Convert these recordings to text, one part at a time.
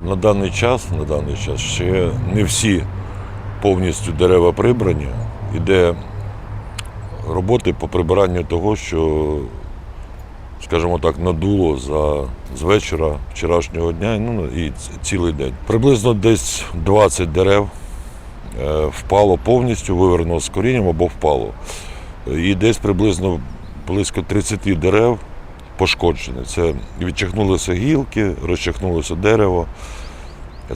На даний час, на даний час ще не всі повністю дерева прибрані. Іде роботи по прибиранню того, що, скажімо так, надуло за, з вечора вчорашнього дня ну, і цілий день. Приблизно десь 20 дерев е, впало повністю, вивернуло з корінням або впало. І десь приблизно близько 30 дерев пошкоджені. Це відчахнулися гілки, розчахнулося дерево.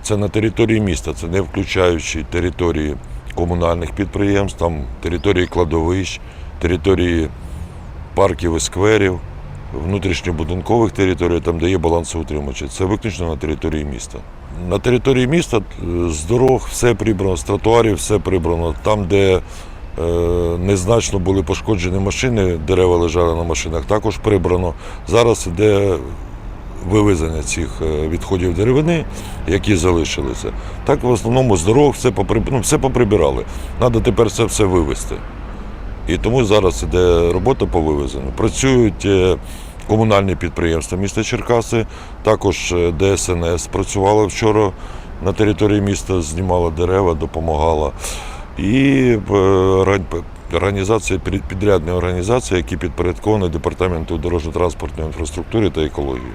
Це на території міста, це не включаючи території комунальних підприємств, там території кладовищ, території парків і скверів, внутрішньобудинкових територій, там, де є балансоутримувачі. Це виключно на території міста. На території міста е, з дорог все прибрано, з тротуарів все прибрано. Там, де незначно були пошкоджені машини, дерева лежали на машинах, також прибрано. Зараз іде вивезення цих е, відходів деревини, які залишилися. Так в основному з дорог все, попри... ну, все поприбирали. Треба тепер це все вивезти. І тому зараз іде робота по вивезенню. Працюють е, комунальні підприємства міста Черкаси, також е, ДСНС працювала вчора на території міста, знімала дерева, допомагала. І організації підрядні організації, які підпорядковані Департаменту дорожньо-транспортної інфраструктури та екології.